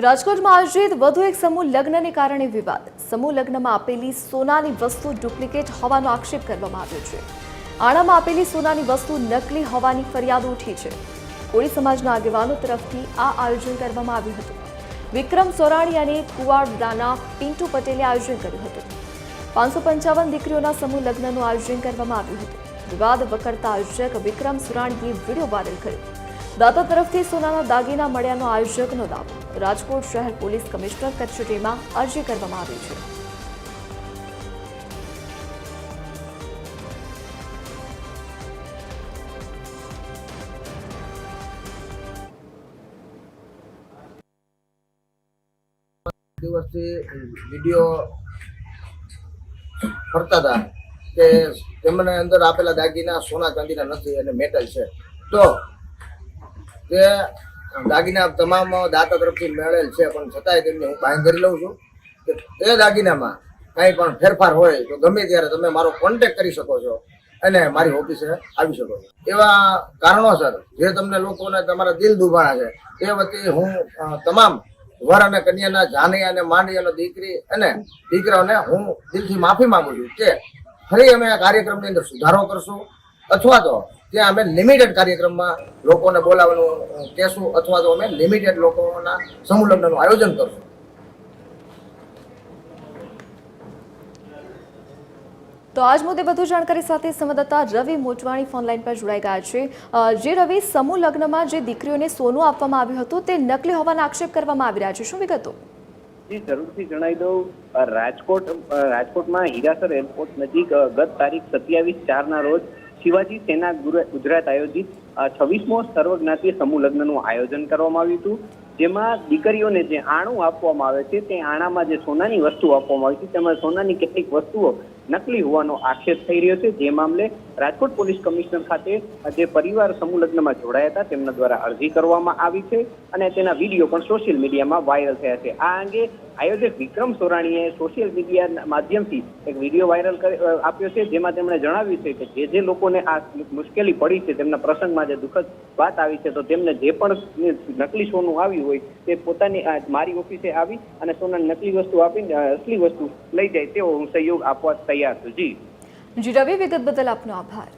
રાજકોટમાં આયોજિત વધુ એક સમૂહ લગ્નને કારણે વિવાદ. સમૂહ લગ્નમાં આપેલી સોનાની વસ્તુ ડુપ્લિકેટ હોવાનો આક્ષેપ કરવામાં આવ્યો છે. આણામાં આપેલી સોનાની વસ્તુ નકલી હોવાની ફરિયાદ ઉઠી છે. કોળી સમાજના આગેવાનો તરફથી આ આયોજન કરવામાં આવ્યું હતું. વિક્રમ સોરાણી અને કુવાડદાના પિન્ટુ પટેલે આયોજન કર્યું હતું. પાંચસો પંચાવન દીકરીઓના સમૂહ લગ્નનું આયોજન કરવામાં આવ્યું હતું. વિવાદ વકરતા આયોજક વિક્રમ સુરાણીએ વીડિયો વાયરલ કર્યો. દાતા તરફથી સોનાના દાગીના મળ્યાનો આયોજકનો દાવો રાજકોટ શહેર પોલીસ કમિશનર કચેરીમાં અરજી કરવામાં આવી છે. દિવસથી વીડિયો ફરતા હતા કે તેમને અંદર આપેલા દાગીના સોના ચાંદીના નથી અને મેટલ છે. તો તે દાગીના તમામ દાતા તરફથી મેળેલ છે, પણ છતાંય તેમને હું બાંધરી લઉં છું કે તે દાગીનામાં કાંઈ પણ ફેરફાર હોય તો ગમે ત્યારે તમે મારો કોન્ટેક કરી શકો છો અને મારી ઓફિસે આવી શકો છો. એવા કારણોસર જે તમને લોકોને તમારા દિલ દુભાણા છે, તે વતી હું તમામ વર અને કન્યાના, જાની અને માંડી અને દીકરી અને દીકરાઓને હું દિલથી માફી માંગુ છું કે ફરી અમે આ કાર્યક્રમની અંદર સુધારો કરશું અથવા તો ત્યાં અમે લિમિટેડ કાર્યક્રમમાં લોકોને બોલાવવાનું કહેશું અથવા તો અમે લિમિટેડ લોકોના સમૂહ લગ્નનું આયોજન કરશું. તો આજ મુદ્દે વધુ જાણકારી સાથે સંવાદદાતા રવિ મોટવાણી ફોનલાઈન પર જોડાઈ ગયા છે. જે રવિ સમૂહ લગ્નમાં જે દીકરીઓને સોનું આપવામાં આવ્યું હતું તે નકલી હોવાના આક્ષેપ કરવામાં આવી રહ્યા છે. શું વિગતો? જી જરૂરથી જણાવી દઉં. રાજકોટ રાજકોટમાં હીરાસર એરપોર્ટ નજીક ગત તારીખ સત્યાવીસ ચારના રોજ શિવાજી સેના ગુજરાત આયોજિત છવ્વીસમો સર્વજ્ઞાતીય સમૂહ લગ્નનું આયોજન કરવામાં આવ્યું હતું. જેમાં દીકરીઓને જે આણું આપવામાં આવે છે, તે આણામાં જે સોનાની વસ્તુ આપવામાં આવી છે, તેમાં સોનાની કેટલીક વસ્તુઓ નકલી હોવાનો આક્ષેપ થઈ રહ્યો છે. જે મામલે રાજકોટ પોલીસ કમિશનર ખાતે જે પરિવાર સમૂહ લગ્નમાં જોડાયા હતા. તેમના દ્વારા અરજી કરવામાં આવી છે અને તેના વીડિયો પણ સોશિયલ મીડિયામાં વાયરલ થયા છે. આ અંગે આયોજક વિક્રમ સોરાણીએ સોશિયલ મીડિયા માધ્યમથી એક વીડિયો વાયરલ આપ્યો છે, જેમાં તેમણે જણાવ્યું છે કે જે જે લોકોને આ મુશ્કેલી પડી છે, તેમના પ્રસંગમાં જે દુઃખદ વાત આવી છે, તો તેમને જે પણ નકલી સોનું આવ્યું હોય તે પોતાની મારી ઓફિસે આવી અને સોનાની નકલી વસ્તુ આપીને અસલી વસ્તુ લઈ જાય તેવો હું સહયોગ આપવા તૈયાર છું. જી. જી, રવિ વિગત બદલ આપનો આભાર.